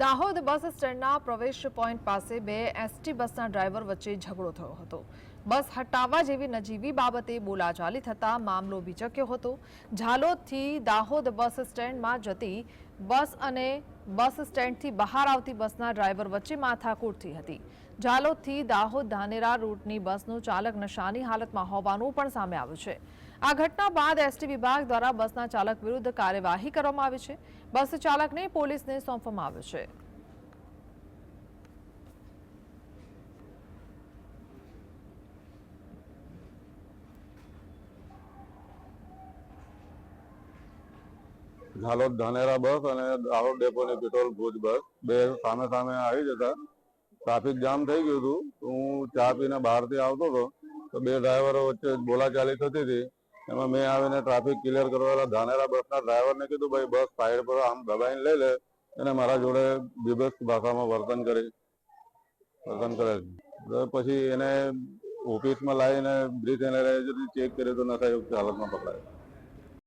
દાહોદ બસ સ્ટેન્ડના પ્રવેશ પોઈન્ટ પાસે બે એસટી બસના ડ્રાઈવર વચ્ચે ઝઘડો થયો હતો. બસ હટાવવા જેવી નજીવી બાબતે બોલાચાલી થતા મામલો બીચક્યો હતો. ઝાલોદથી દાહોદ બસ સ્ટેન્ડમાં જતી બસ અને બસ સ્ટેન્ડથી બહાર આવતી બસના ડ્રાઈવર વચ્ચે માથાકૂટ થઈ હતી. ઝાલોદથી દાહોદ ધાનેરા રૂટની બસનો ચાલક નશાની હાલતમાં હોવાનું પણ સામે આવ્યું છે. આ ઘટના બાદ એસટી વિભાગ દ્વારા બસના ચાલક વિરુદ્ધ કાર્યવાહી કરવામાં આવી છે. બસ ચાલકને પોલીસને સોંપવામાં આવ્યો છે. ઝાલોદ ધાનેરા બસ અને દાહોદ ડેપોની પેટ્રોલ ભુજ બસ બે સામે સામે આવી જતા. ટ્રાફિક જામ થઈ ગયું હતું. હું ચા પીને બહારથી આવતો હતો. તો બે ડ્રાઈવરો વચ્ચે બોલાચાલી થતી હતી. એમાં મેં આવીને ટ્રાફિક ક્લિયર કરવા ધાનેરા બસના ડ્રાઈવરને કીધું, ભાઈ, બસ સાઈડ પર આમ દબાઈને લઈ લે. એને મારા જોડે બીભત્સ ભાષામાં વર્તન કરી. વર્તન કરે પછી એને ઓફિસમાં લાવીને બ્રીથ એને ચેક કરી તો નશાયુક્ત હાલતમાં પકડાયો.